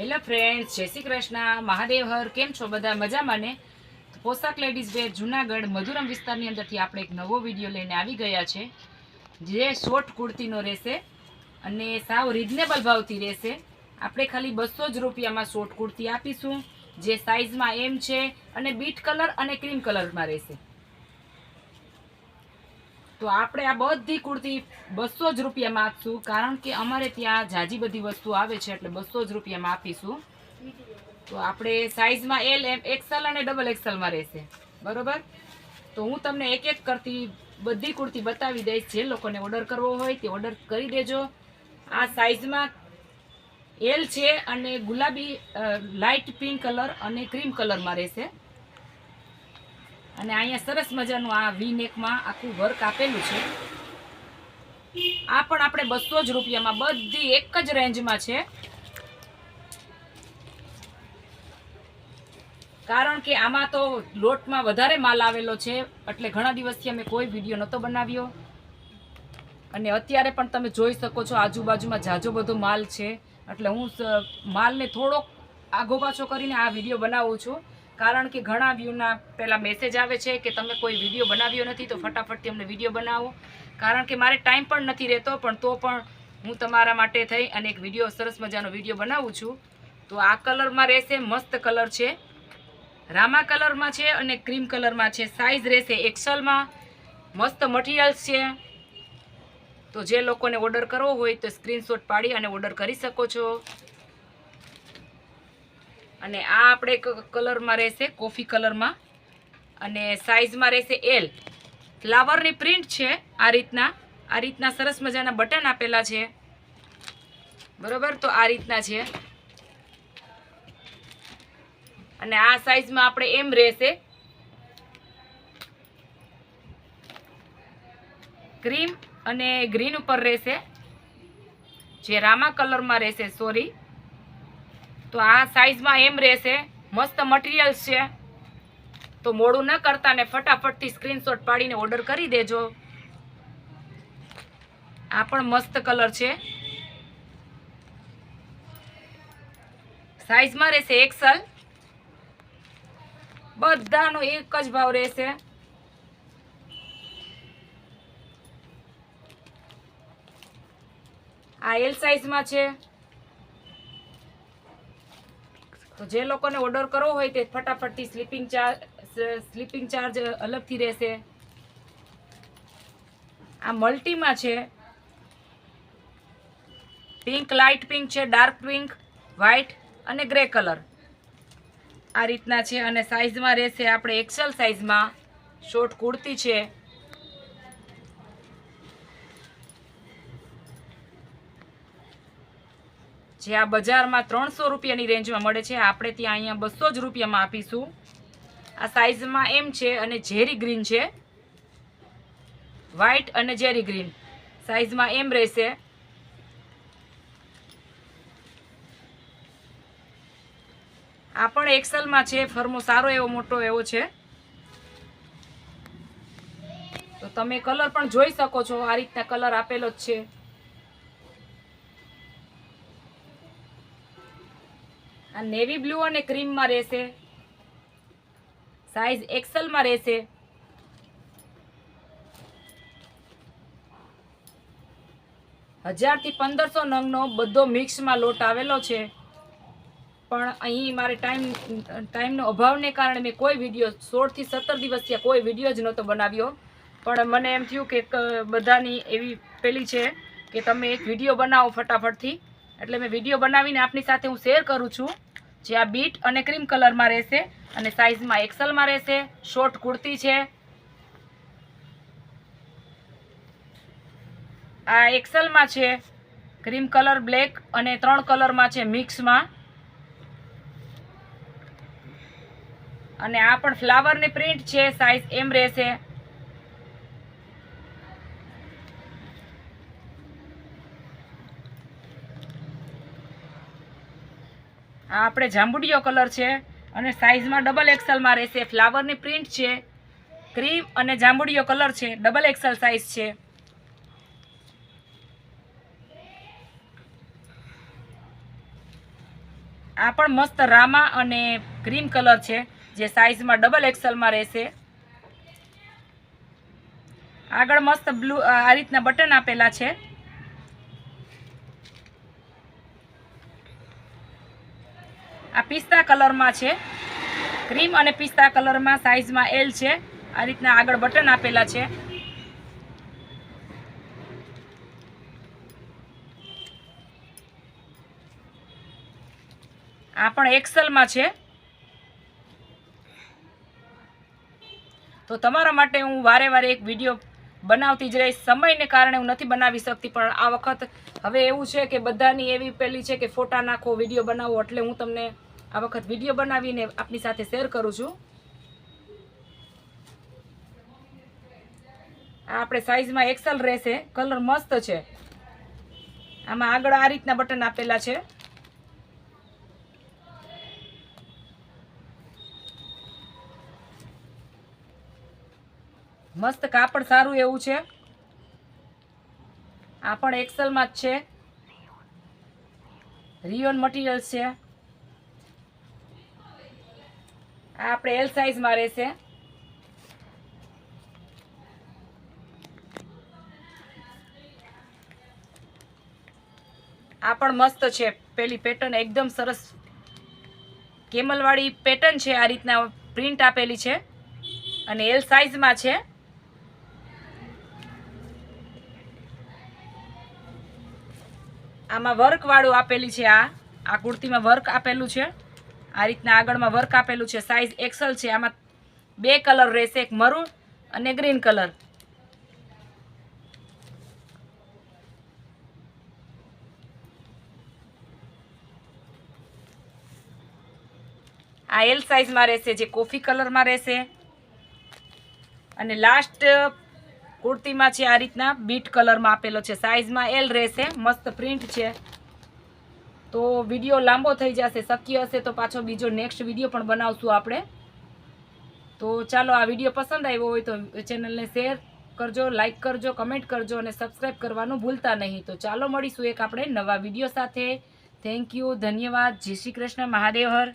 Hello friends, જય શ્રી કૃષ્ણ. મહાદેવ હર, કેમ છો બધા? મજામાં ને? પોશાક લેડીઝ વેર જુનાગઢ, મધુરમ વિસ્તારની અંદરથી આપણે એક નવો વીડિયો લઈને આવી ગયા છે, જે શોર્ટ કુર્તીનો રહેશે અને સાવ રિઝનેબલ ભાવથી રહેશે. આપણે ખાલી બસો જ રૂપિયામાં શોર્ટ કુર્તી આપીશું, જે સાઇઝમાં એમ છે અને બીટ કલર અને ક્રીમ કલરમાં રહેશે. તો આપણે આ બધી કુર્તી બસો જ રૂપિયામાં આપશું કારણ કે અમારે ત્યાં જાજી બધી વસ્તુ આવે છે, એટલે બસો જ રૂપિયામાં આપીશું. તો આપણે સાઇઝમાં એલ એમ એક્સેલ અને ડબલ એક્સેલમાં રહેશે. બરોબર? તો હું તમને એક એક કરતી બધી કુર્તી બતાવી દઈશ. જે લોકોને ઓર્ડર કરવો હોય તે ઓર્ડર કરી દેજો. આ સાઇઝમાં એલ છે અને ગુલાબી લાઇટ પિંક કલર અને ક્રીમ કલરમાં રહેશે. અને અહીંયા સરસ મજાનું આ વી નેકમાં આખું વર્ક આપેલું છે. આ પણ આપણે બસો જ રૂપિયામાં, બધી એક જ રેન્જમાં છે. કારણ કે આમાં તો લોટમાં વધારે માલ આવેલો છે, એટલે ઘણા દિવસથી અમે કોઈ વીડિયો નહોતો બનાવ્યો. અને અત્યારે પણ તમે જોઈ શકો છો, આજુબાજુમાં જાજો બધો માલ છે. એટલે હું માલને થોડોક આગો પાછો કરીને આ વીડિયો બનાવું છું. કારણ કે ઘણા વ્યૂના પહેલાં મેસેજ આવે છે કે તમે કોઈ વીડિયો બનાવ્યો નથી, તો ફટાફટથી અમને વીડિયો બનાવો. કારણ કે મારે ટાઈમ પણ નથી રહેતો, પણ તો પણ હું તમારા માટે થઈ અને એક વીડિયો સરસ મજાનો વીડિયો બનાવું છું. તો આ કલરમાં રહેશે, મસ્ત કલર છે. રામા કલરમાં છે અને ક્રીમ કલરમાં છે. સાઇઝ રહેશે એક્સલમાં. મસ્ત મટીરિયલ્સ છે. તો જે લોકોને ઓર્ડર કરવો હોય તો સ્ક્રીનશોટ પાડી અને ઓર્ડર કરી શકો છો. અને આ આપણે કલરમાં રહેશે, કોફી કલરમાં. અને સાઇઝમાં રહેશે એલ ફ્લાવરની પ્રિન્ટ છે આ રીતના. આ રીતના સરસ મજાના બટન આપેલા છે. બરોબર? તો આ રીતના છે. અને આ સાઇઝમાં આપણે એમ રહેશે. ક્રીમ અને ગ્રીન ઉપર રહેશે. જે રામા કલરમાં રહેશે, સોરી. તો આ સાઈઝમાં એમ રહેશે. મસ્ત મટીરિયલ્સ છે. તો મોડું ન કરતા ને ફટાફટથી સ્ક્રીનશોટ પાડીને ઓર્ડર કરી દેજો. આ પણ મસ્ત કલર છે. સાઈઝમાં રહેશે એક્સલ બધાનો એક જ ભાવ રહેશે. આ એલ સાઈઝમાં છે. તો જે લોકોને ઓર્ડર કરવો હોય તે ફટાફટથી સ્લીપિંગ ચાર્જ સ્લીપિંગ ચાર્જ અલગથી રહેશે. આ મલ્ટીમાં છે. પિંક લાઇટ પિંક છે ડાર્ક પિંક વ્હાઇટ અને ગ્રે કલર આ રીતના છે અને સાઇઝમાં રહેશે. આપણે એક્સેલ સાઇઝમાં શોર્ટ કુર્તી છે. જે આ બજારમાં ત્રણસો રૂપિયાની રેન્જમાં મળે છે. આપણે ત્યાં અહીંયા બસો જ રૂપિયામાં આપીશું. આ સાઈઝમાં એમ છે અને ઝેરી ગ્રીન છે. વ્હાઈટ અને ઝેરી ગ્રીન. સાઈઝમાં એમ રહેશે. આ પણ એક્સેલમાં છે. ફરમો સારો એવો, મોટો એવો છે. તો તમે કલર પણ જોઈ શકો છો. આ રીતના કલર આપેલો જ છે. આ નેવી બ્લુ અને ક્રીમમાં રહેશે. સાઈઝ એક્સેલમાં રહેશે. હજારથી પંદરસો નંગનો બધો મિક્સમાં લોટ આવેલો છે. પણ અહીં મારે ટાઈમ ટાઈમનો અભાવને કારણે મેં કોઈ વીડિયો સોળથી સત્તર દિવસ ત્યાં કોઈ વીડિયો જ નહોતો બનાવ્યો. પણ મને એમ થયું કે બધાની એવી પેલી છે કે તમે એક વીડિયો બનાવો ફટાફટથી. એટલે મેં વીડિયો બનાવીને આપની સાથે હું શેર કરું છું. જે આ બીટ અને ક્રીમ કલરમાં રહેશે અને સાઇઝમાં એક્સલમાં રહેશે શોર્ટ કુર્તી છે. આ એક્સેલમાં છે ક્રીમ કલર બ્લેક અને ત્રણ કલરમાં છે મિક્સમાં અને આ પણ ફ્લાવરની પ્રિન્ટ છે સાઇઝ એમ રહેશે. આ આપણે જાંબુડિયો કલર છે અને સાઇઝમાં ડબલ એક્સલમાં રહેશે. ફ્લાવરની પ્રિન્ટ છે. ક્રીમ અને જાંબુડિયો કલર છે. ડબલ એક્સેલ સાઇઝ છે. આ પણ મસ્ત રામા અને ક્રીમ કલર છે, જે સાઇઝમાં ડબલ એક્સલમાં રહેશે. આગળ મસ્ત બ્લુ આ રીતના બટન આપેલા છે. આ પિસ્તા કલરમાં છે. ક્રીમ અને પિસ્તા કલરમાં સાઇઝમાં એલ છે. આ રીતના આગળ બટન આપેલા છે. આ પણ એક્સલમાં છે. તો તમારા માટે હું વારે વારે એક વીડિયો બનાવતી જ રહીશ સમયને કારણે હું નથી બનાવી શકતી, પણ આ વખત હવે એવું છે કે બધાની એવી પેલી છે કે ફોટા નાખો, વીડિયો બનાવો, એટલે હું તમને આ વખત વીડિયો બનાવીને આપની સાથે શેર કરું છું. આ આપણે સાઈઝમાં એક્સલ રહેશે કલર મસ્ત છે. આમાં આગળ આ રીતના બટન આપેલા છે. મસ્ત કાપડ સારું એવું છે. આ પણ એક્સેલમાં જ છે. રિયોન મટીરિયલ છે. આ આપણે એલ સાઇઝમાં રહેશે. આ પણ મસ્ત છે. પેલી પેટર્ન એકદમ સરસ કેમલવાળી પેટર્ન છે આ રીતના પ્રિન્ટ આપેલી છે. અને એલ સાઇઝમાં છે. આમાં વર્કવાળું આપેલી છે આ. આ કુર્તીમાં વર્ક આપેલું છે. આ રીતના આગળમાં વર્ક આપેલું છે. સાઈઝ એક્સલ છે. આમાં બે કલર રહેશે. એક મરૂન અને ગ્રીન કલર આ એલ સાઇઝમાં રહેશે, જે કોફી કલરમાં રહેશે. અને લાસ્ટ કુર્તીમાં છે આ રીતના, બીટ કલરમાં આપેલો છે. સાઇઝમાં એલ રહેશે, મસ્ત પ્રિન્ટ છે. તો વીડિયો લાંબો થઈ જશે, શક્ય હશે તો પાછો બીજો નેક્સ્ટ વીડિયો પણ બનાવશું આપણે. તો ચાલો આ વીડિયો પસંદ આવ્યો હોય તો ચેનલને શેર કરજો લાઇક કરજો કમેન્ટ કરજો અને સબસ્ક્રાઈબ કરવાનું ભૂલતા નહીં. તો ચાલો મળીશું એક આપણે નવા વીડિયો સાથે. થેન્ક યુ ધન્યવાદ. જય શ્રી કૃષ્ણ મહાદેવ હર